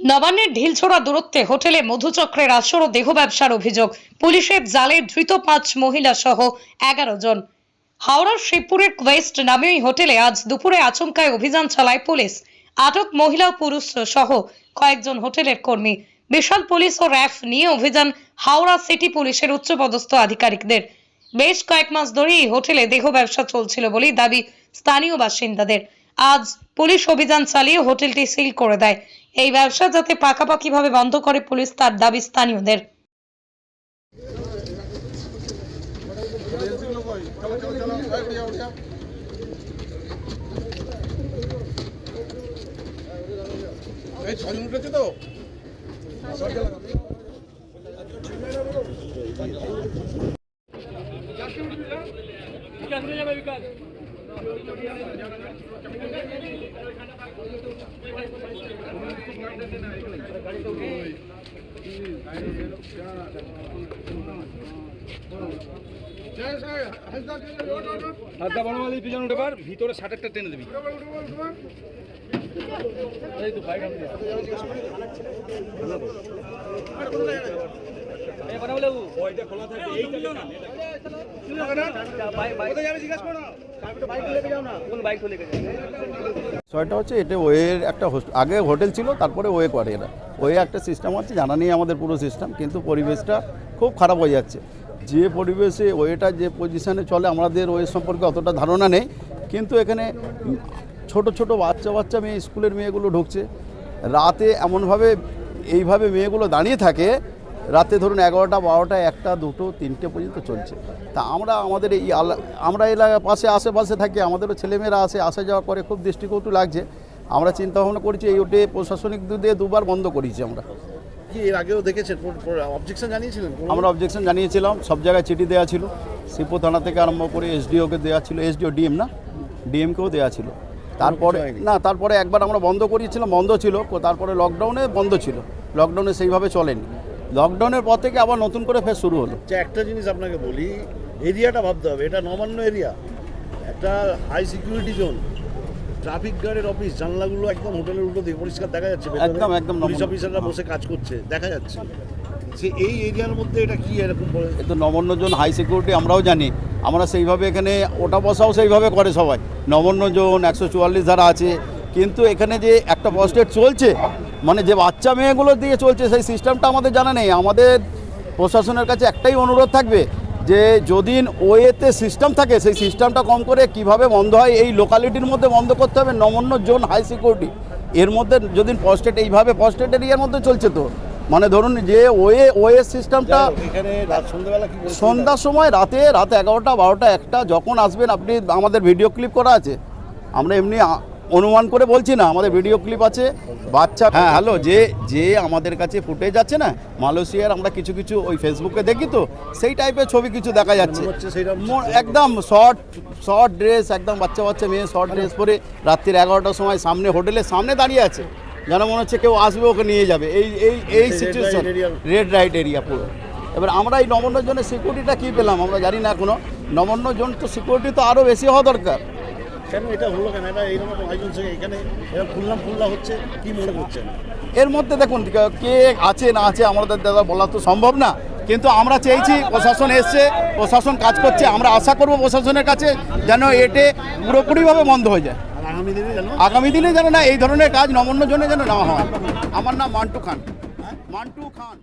নবান্নের ঢিলছোড়া দূরত্বে হোটেলে মধুচক্রের আসর ও দেহ ব্যবসার অভিযোগ। পুলিশের জালে ধৃত পাঁচ মহিলা সহ এগারো জন। হাওড়ার শিবপুরের কোয়েস্ট নামে ওই হোটেলে আজ দুপুরে আচমকায় অভিযান চালায় পুলিশ। আটক মহিলা ও পুরুষ সহ কয়েকজন হোটেলের কর্মী। বিশাল পুলিশ ও র্যাফ নিয়ে অভিযান হাওড়া সিটি পুলিশের উচ্চপদস্থ আধিকারিকদের। বেশ কয়েক মাস ধরে এই হোটেলে দেহ ব্যবসা চলছিল বলেই দাবি স্থানীয় বাসিন্দাদের। আজ পুলিশ অভিযান চালিয়ে হোটেলটি সিল করে দেয়। এই ব্যবসা যাতে পাকাপাকিভাবে বন্ধ করে পুলিশ তার দাবি স্থানীয়দের। তো? হাতটা বড় মালি পিছনে উঠে পার ভিতরে ষাটেরটা টেনে দিবি। এই তো বাইক আমি বিষয়টা হচ্ছে, এটা ওয়ের একটা আগে হোটেল ছিল, তারপরে ওয়ে করে এটা ওয়ে একটা সিস্টেম আছে, জানা নেই আমাদের পুরো সিস্টেম কিন্তু পরিবেশটা খুব খারাপ হয়ে যাচ্ছে। যে পরিবেশে ওয়েটা যে পজিশনে চলে, আমাদের ওয়ে সম্পর্কে অতটা ধারণা নেই, কিন্তু এখানে ছোট ছোট বাচ্চা বাচ্চা মেয়ে, স্কুলের মেয়েগুলো ঢুকছে। রাতে এমনভাবে, এইভাবে মেয়েগুলো দাঁড়িয়ে থাকে রাতে ধরুন এগারোটা বারোটা একটা দুটো তিনটে পর্যন্ত চলছে। তা আমরা আমাদের এই আলা- আমরা এলাকার পাশে আশেপাশে থাকি আমাদেরও ছেলেমেয়েরা আসে আসা যাওয়া করে খুব দৃষ্টিকটু লাগছে। আমরা চিন্তা ভাবনা করেছি এই ওটে প্রশাসনিক দিয়ে দুবার বন্ধ করেছি আমরা। কি এর আগেও দেখেছেন? অবজেকশন জানিয়েছিলেন? আমরা অবজেকশন জানিয়েছিলাম সব জায়গায় চিঠি দেওয়া ছিল। শিল্প থানা থেকে আরম্ভ করে এসডিওকে দেওয়া ছিল এসডিও ডিএম না? ডিএমকেও দেওয়া ছিল। তারপরে না তারপরে একবার আমরা বন্ধ করিয়েছিলাম বন্ধ ছিল তারপরে লকডাউনে বন্ধ ছিল। লকডাউনে সেইভাবে চলেনি। লকডাউনের পর থেকে আবার নতুন করে ফের শুরু হলো। যে একটা জিনিস আপনাকে বলি এরিয়াটা ভাবতে হবে এটা নবান্ন এরিয়া। একটা হাই সিকিউরিটি জোন ট্রাফিক গার্ডের অফিস জানলাগুলো একদম হোটেলের উল্টো দিয়ে পরিষ্কার দেখা যাচ্ছে একদম, একদম পুলিশ অফিসাররা বসে কাজ করছে দেখা যাচ্ছে। সে এই এরিয়ার মধ্যে এটা কি এরকম পরে- এ তো নবান্ন জোন হাই সিকিউরিটি আমরাও জানি। আমরা সেইভাবে এখানে ওটা বসাও সেইভাবে করে সবাই। নবান্ন জোন একশো চুয়াল্লিশ ধারা আছে কিন্তু এখানে যে একটা পোস্টেড চলছে মানে যে বাচ্চা মেয়েগুলো দিয়ে চলছে সেই সিস্টেমটা আমাদের জানা নেই আমাদের প্রশাসনের কাছে একটাই অনুরোধ থাকবে যে যদি ওয়েতে সিস্টেম থাকে সেই সিস্টেমটা কম করে কীভাবে বন্ধ হয় এই লোকালিটির মধ্যে বন্ধ করতে হবে নমন্য জোন হাই সিকিউরিটি এর মধ্যে যদি পোস্টেড এইভাবে পোস্টেড এরিয়ার মধ্যে চলছে তো মানে ধরুন যে ওয়ে ওয়ে সিস্টেমটা? সন্ধ্যার সময় রাতে রাত এগারোটা বারোটা একটা যখন আসবেন আপনি আমাদের ভিডিও ক্লিপ করা আছে আমরা এমনি অনুমান করে বলছি না আমাদের ভিডিও ক্লিপ আছে। বাচ্চা হ্যাঁ হ্যালো যে যে আমাদের কাছে ফুটেজ আছে না মালয়েশিয়ার আমরা কিছু কিছু ওই ফেসবুকে দেখি তো সেই টাইপের ছবি কিছু দেখা যাচ্ছে। একদম শর্ট শর্ট ড্রেস একদম বাচ্চা বাচ্চা মেয়ে শর্ট ড্রেস পরে রাত্রির এগারোটার সময় সামনে হোটেলের সামনে দাঁড়িয়ে আছে। যেন মনে হচ্ছে কেউ আসবে ওকে নিয়ে যাবে। এই এই এই সিচুয়েশন রেড রাইট এরিয়া পুরো। এবার আমরা এই নবান্ন জোনের সিকিউরিটিটা কী পেলাম আমরা জানি না এখনও। নবান্ন জোন তো সিকিউরিটি তো আরও বেশি হওয়া দরকার। কেন এটা হলো কেন? এটা এইরকম আয়োজন এখানে খুললাম খুল্লা হচ্ছে কি মনে করছেন? এর মধ্যে দেখুন কে- আছে না আছে আমাদের দাদা বলা তো সম্ভব না। কিন্তু আমরা চেয়েছি প্রশাসন এসছে প্রশাসন কাজ করছে আমরা আশা করব প্রশাসনের কাছে যেন এটে পুরোপুরিভাবে বন্ধ হয়ে যায়। আগামী দিনে জানো আগামী দিনে যেন না এই ধরনের কাজ নমন্য জন্য যেন না হয়। আমার নাম মান্টু খান। মান্টু খান।